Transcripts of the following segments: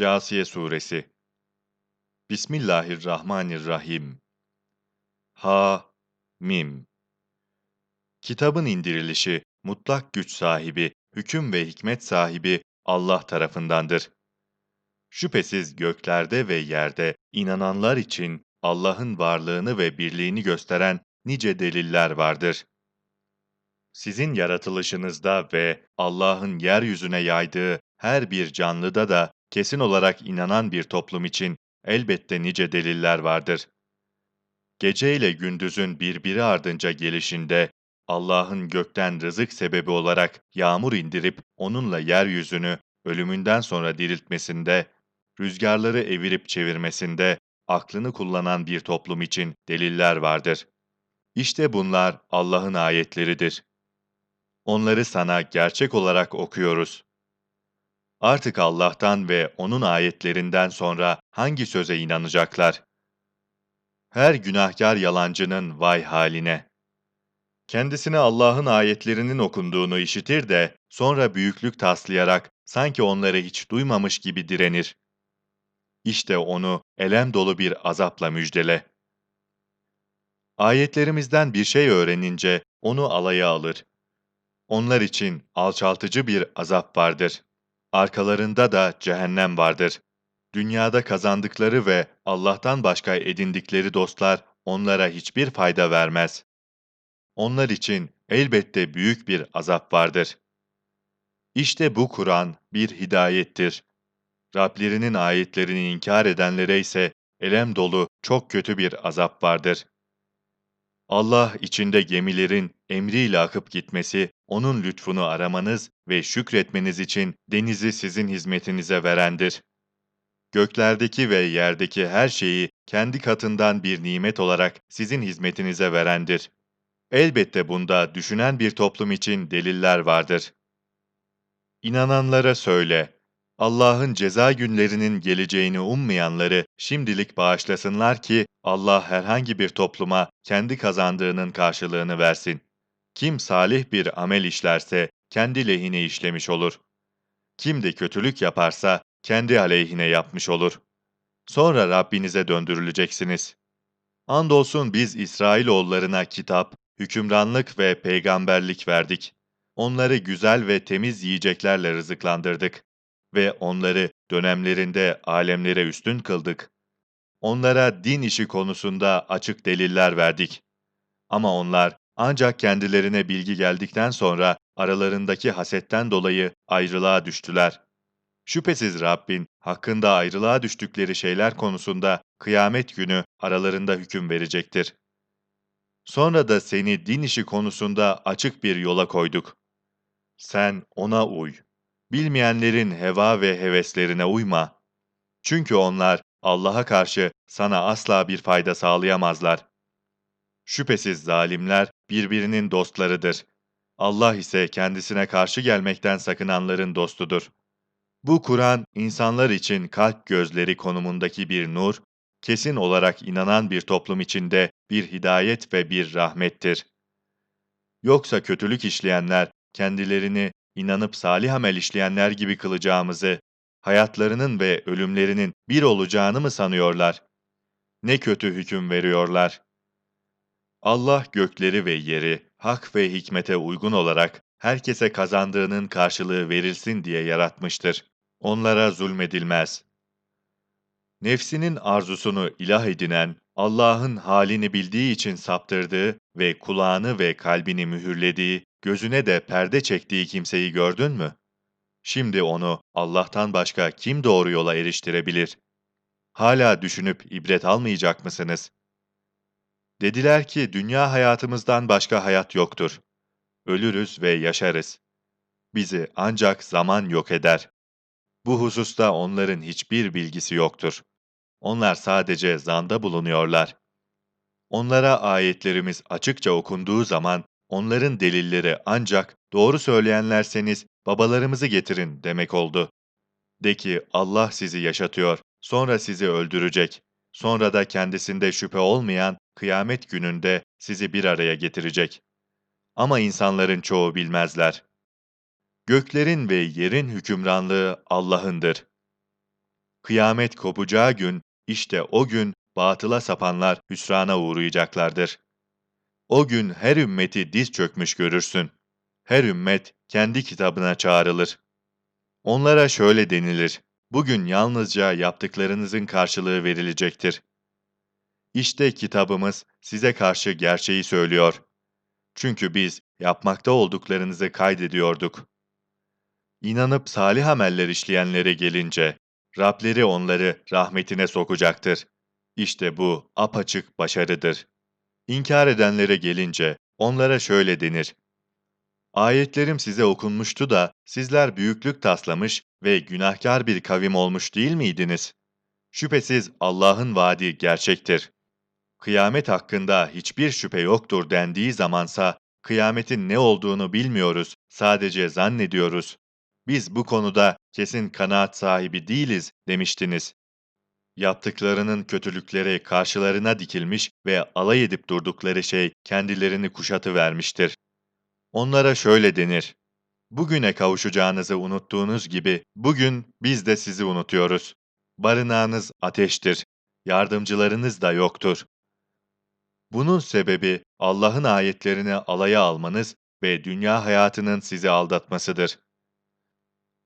Câsiye Suresi Bismillahirrahmanirrahim Ha Mim Kitabın indirilişi, mutlak güç sahibi, hüküm ve hikmet sahibi Allah tarafındandır. Şüphesiz göklerde ve yerde inananlar için Allah'ın varlığını ve birliğini gösteren nice deliller vardır. Sizin yaratılışınızda ve Allah'ın yeryüzüne yaydığı her bir canlıda da kesin olarak inanan bir toplum için elbette nice deliller vardır. Gece ile gündüzün birbiri ardınca gelişinde Allah'ın gökten rızık sebebi olarak yağmur indirip onunla yeryüzünü ölümünden sonra diriltmesinde, rüzgarları evirip çevirmesinde aklını kullanan bir toplum için deliller vardır. İşte bunlar Allah'ın ayetleridir. Onları sana gerçek olarak okuyoruz. Artık Allah'tan ve O'nun ayetlerinden sonra hangi söze inanacaklar? Her günahkar yalancının vay haline! Kendisine Allah'ın ayetlerinin okunduğunu işitir de, sonra büyüklük taslayarak sanki onları hiç duymamış gibi direnir. İşte onu elem dolu bir azapla müjdele. Ayetlerimizden bir şey öğrenince onu alaya alır. Onlar için alçaltıcı bir azap vardır. Arkalarında da cehennem vardır. Dünyada kazandıkları ve Allah'tan başka edindikleri dostlar onlara hiçbir fayda vermez. Onlar için elbette büyük bir azap vardır. İşte bu Kur'an bir hidayettir. Rablerinin ayetlerini inkar edenlere ise elem dolu çok kötü bir azap vardır. Allah içinde gemilerin emriyle akıp gitmesi, onun lütfunu aramanız ve şükretmeniz için denizi sizin hizmetinize verendir. Göklerdeki ve yerdeki her şeyi kendi katından bir nimet olarak sizin hizmetinize verendir. Elbette bunda düşünen bir toplum için deliller vardır. İnananlara söyle, Allah'ın ceza günlerinin geleceğini ummayanları şimdilik bağışlasınlar ki Allah herhangi bir topluma kendi kazandığının karşılığını versin. Kim salih bir amel işlerse kendi lehine işlemiş olur. Kim de kötülük yaparsa kendi aleyhine yapmış olur. Sonra Rabbinize döndürüleceksiniz. Andolsun biz İsrailoğullarına kitap, hükümranlık ve peygamberlik verdik. Onları güzel ve temiz yiyeceklerle rızıklandırdık ve onları dönemlerinde alemlere üstün kıldık. Onlara din işi konusunda açık deliller verdik. Ama onlar ancak kendilerine bilgi geldikten sonra aralarındaki hasetten dolayı ayrılığa düştüler. Şüphesiz Rabbin hakkında ayrılığa düştükleri şeyler konusunda kıyamet günü aralarında hüküm verecektir. Sonra da seni din işi konusunda açık bir yola koyduk. Sen ona uy. Bilmeyenlerin heva ve heveslerine uyma. Çünkü onlar Allah'a karşı sana asla bir fayda sağlayamazlar. Şüphesiz zalimler birbirinin dostlarıdır. Allah ise kendisine karşı gelmekten sakınanların dostudur. Bu Kur'an, insanlar için kalp gözleri konumundaki bir nur, kesin olarak inanan bir toplum içinde bir hidayet ve bir rahmettir. Yoksa kötülük işleyenler, kendilerini inanıp salih amel işleyenler gibi kılacağımızı, hayatlarının ve ölümlerinin bir olacağını mı sanıyorlar? Ne kötü hüküm veriyorlar. Allah gökleri ve yeri hak ve hikmete uygun olarak herkese kazandığının karşılığı verilsin diye yaratmıştır. Onlara zulmedilmez. Nefsinin arzusunu ilah edinen, Allah'ın halini bildiği için saptırdığı ve kulağını ve kalbini mühürlediği, gözüne de perde çektiği kimseyi gördün mü? Şimdi onu Allah'tan başka kim doğru yola eriştirebilir? Hala düşünüp ibret almayacak mısınız? Dediler ki dünya hayatımızdan başka hayat yoktur. Ölürüz ve yaşarız. Bizi ancak zaman yok eder. Bu hususta onların hiçbir bilgisi yoktur. Onlar sadece zanda bulunuyorlar. Onlara ayetlerimiz açıkça okunduğu zaman onların delilleri ancak doğru söyleyenlerseniz babalarımızı getirin demek oldu. De ki Allah sizi yaşatıyor, sonra sizi öldürecek. Sonra da kendisinde şüphe olmayan kıyamet gününde sizi bir araya getirecek. Ama insanların çoğu bilmezler. Göklerin ve yerin hükümranlığı Allah'ındır. Kıyamet kopacağı gün, işte o gün batıla sapanlar hüsrana uğrayacaklardır. O gün her ümmeti diz çökmüş görürsün. Her ümmet kendi kitabına çağrılır. Onlara şöyle denilir, bugün yalnızca yaptıklarınızın karşılığı verilecektir. İşte kitabımız size karşı gerçeği söylüyor. Çünkü biz yapmakta olduklarınızı kaydediyorduk. İnanıp salih ameller işleyenlere gelince, Rableri onları rahmetine sokacaktır. İşte bu apaçık başarıdır. İnkar edenlere gelince, onlara şöyle denir. Ayetlerim size okunmuştu da, sizler büyüklük taslamış ve günahkar bir kavim olmuş değil miydiniz? Şüphesiz Allah'ın vaadi gerçektir. Kıyamet hakkında hiçbir şüphe yoktur dendiği zamansa, kıyametin ne olduğunu bilmiyoruz, sadece zannediyoruz. Biz bu konuda kesin kanaat sahibi değiliz demiştiniz. Yaptıklarının kötülükleri karşılarına dikilmiş ve alay edip durdukları şey kendilerini kuşatı vermiştir. Onlara şöyle denir. Bugüne kavuşacağınızı unuttuğunuz gibi bugün biz de sizi unutuyoruz. Barınağınız ateştir. Yardımcılarınız da yoktur. Bunun sebebi Allah'ın ayetlerini alaya almanız ve dünya hayatının sizi aldatmasıdır.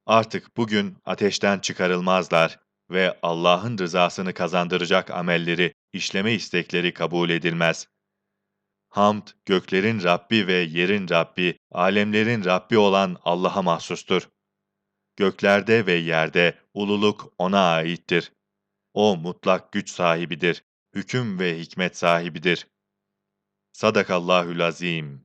Artık bugün ateşten çıkarılmazlar ve Allah'ın rızasını kazandıracak amelleri, işleme istekleri kabul edilmez. Hamd, göklerin Rabbi ve yerin Rabbi, alemlerin Rabbi olan Allah'a mahsustur. Göklerde ve yerde ululuk O'na aittir. O mutlak güç sahibidir, hüküm ve hikmet sahibidir. Sadakallahül azim.